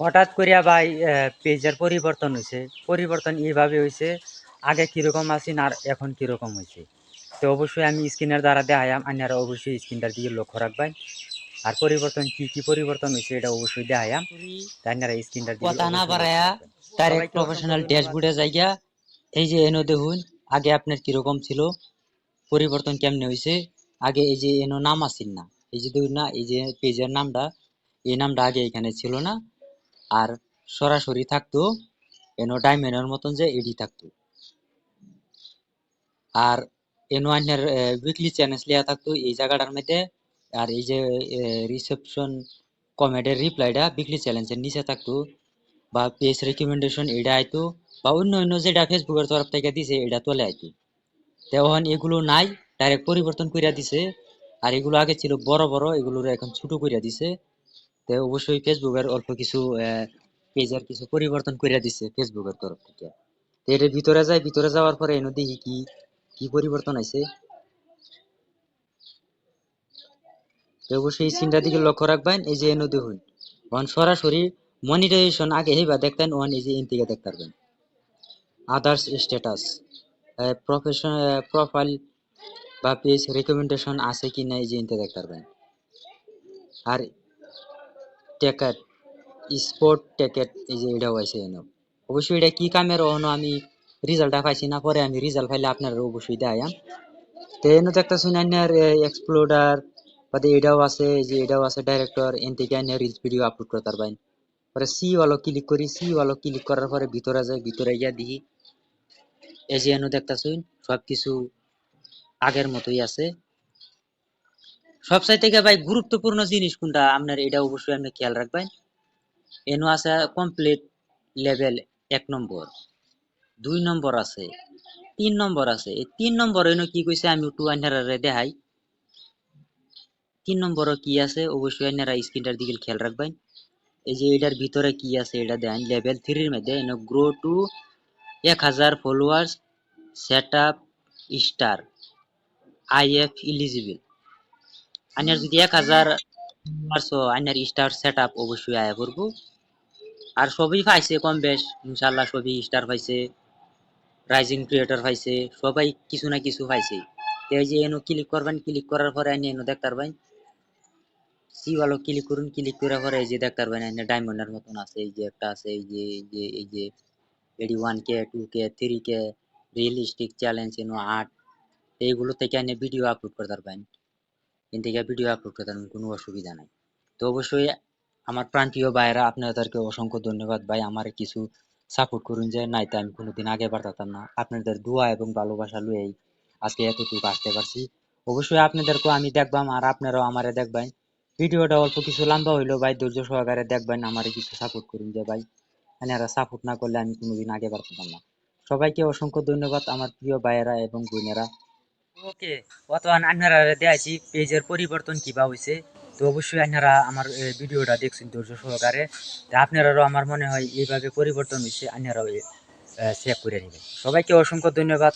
হঠাৎ করিয়া ভাই পেজের পরিবর্তন হয়েছে পরিবর্তন এইভাবে হয়েছে আগে কীরকম আছেন আর এখন কীরকম হয়েছে তো অবশ্যই আমি স্ক্রিনের দ্বারা দেখাইম আপনারা অবশ্যই স্ক্রিনটার দিকে লক্ষ্য রাখবেন। আর পরিবর্তন কি কি পরিবর্তন হয়েছে এটা অবশ্যই দেখাইম তাই আপনারা স্ক্রিনটার দিকে কথা না বাড়ায়া ডাইরেক্ট প্রফেশনাল ড্যাশবোর্ডে জায়গা এই যে এনো দেখুন আগে আপনার কীরকম ছিল পরিবর্তন কেমনে হয়েছে আগে এই যে এনো নাম আসিল না এই যে দেখুন না এই যে পেজের নামটা এই নামটা আগে এখানে ছিল না আর সরাসরি থাকতো এনো ডায়মন্ডের মতন যে এডি থাকতো। আর এনো আইনের উইকলি চ্যানেল লিয়া থাকতো এই জায়গাটার মধ্যে। আর এই যে রিসেপশন কমেডের রিপ্লাইটা উইকলি চ্যালেঞ্জের নিচে থাকতো। বা পেজ রেকমেন্ডেশন এটা আইতো, বা অন্য অন্য যেটা ফেসবুকের তরফ থেকে দিছে এটা চলে আইতো। তো এখন এগুলো নাই ডাইরেক্ট পরিবর্তন কইরা দিছে। আর এগুলো আগে ছিল বড় বড়, এগুলোর এখন ছোট কইরা দিছে। তো অবশ্যই ফেসবুকের অল্প কিছু পেজের কিছু পরিবর্তন কইরা দিছে ফেসবুকের তরফ থেকে। তো এটার ভিতরে যাই, ভিতরে যাওয়ার পরে এনে দেখি কি কি পরিবর্তন আইছে। তো অবশ্যই সিনটার দিকে লক্ষ্য রাখবেন, এই যে এনে দেখুন। এখন সরাসরি মনিটাইজেশন আগে হেবা দেখতেন ওয়ান এই যে এন থেকে দেখতে পারবেন। আদার্স স্ট্যাটাস প্রফেশন প্রোফাইল বা পেজ রেকমেন্ডেশন আছে কি না এই যে এনতে দেখতে পারবেন। আর টেকেট স্পোর্ট টেকেট এই যে এটাও আছে এনে। অবশ্যই এটা কি কামের অন্য আমি রেজাল্টটা পাইছি না, পরে আমি রেজাল্ট পাইলে আপনারা অবশ্যই দেখাম তো এনে তো একটা শুনে আনার এক্সপ্লোডার বাদে এটাও আছে, এই যে এটাও আছে ডাইরেক্টর এন থেকে রিলস ভিডিও আপলোড করতে পারবেন পরে সি ওয়ালো ক্লিক করি সি ওয়ালো ক্লিক করার পরে ভিতরে যাই, ভিতরে গিয়া দেখি। এই যে এনে দেখতেছুন সবকিছু আগের মতোই আছে। সব সাইড থেকে ভাই গুরুত্বপূর্ণ জিনিস কোনটা? আপনার এটা অবশ্যই আপনি খেয়াল রাখবেন। এনো আছে কমপ্লিট লেভেল এক নম্বর, দুই নম্বর আছে, তিন নম্বর আছে। এই তিন নম্বর এনো কি কইছে আমি টু আইনারে দেখাই। তিন নম্বরও কি আছে? অবশ্যই আইনারা স্ক্রিনটার দিকে খেয়াল রাখবেন। এই যে এটার ভিতরে কি আছে এটা দেন লেভেল থ্রির মধ্যে এনো গ্রো টু এক হাজার followers set up star I F eligible আইনার যদি এক হাজার আইনার স্টার সেট আপ অবশ্যই আয়া করব। আর সবই পাইছে কম বেশ ইনশাল্লাহ সবই স্টার পাইছে রাইজিং ক্রিয়েটার পাইছে, সবাই কিছু না কিছু পাইছে। এই যে এনো ক্লিক করবেন ক্লিক করার পরে আইনে এনো দেখতে পারবেন। সি ভালো ক্লিক করুন ক্লিক করার পরে এই যে দেখতে পারবেন, আইনে ডায়মন্ডের মতন আছে, এই যে একটা আছে, এই যে এই যে এই যে, AD one K, two K, three K realistic challenge এনো আট, এইগুলো থেকে আইনে ভিডিও আপলোড করতে পারবেন। এন থেকে ভিডিও আপলোড করতে কোনো অসুবিধা নাই। তো অবশ্যই আমার প্রান্তীয় ভাইয়েরা, আপনাদেরকে অসংখ্য ধন্যবাদ ভাই, আমার কিছু সাপোর্ট করুন যে নাই তো আমি কোনোদিন আগে বাড়তাম না। আপনাদের দোয়া এবং ভালোবাসা লুয়েই আজকে এতটুকু আসতে পারছি। অবশ্যই আপনাদেরকেও আমি দেখবাম আর আপনারাও আমারে দেখবেন ভিডিওটা অল্প কিছু লম্বা হইল ভাই, ধৈর্য সহকারে দেখবেন, আমারে কিছু সাপোর্ট করুন যে ভাই আপনারা সাপোর্ট না করলে আমি কোনোদিন আগে বাড়তাম না। সবাইকে অসংখ্য ধন্যবাদ, আমার প্রিয় ভাইয়েরা এবং বোনেরা। ওকে, বর্তমান আপনারা দেখাইছি পেজের পরিবর্তন কিবা হয়েছে তো অবশ্যই আপনারা আমার ভিডিওটা দেখছেন ধৈর্য সহকারে। তা আপনারাও আমার মনে হয় এইভাবে পরিবর্তন হয়েছে আপনারাও চেক করে নেবেন। সবাইকে অসংখ্য ধন্যবাদ।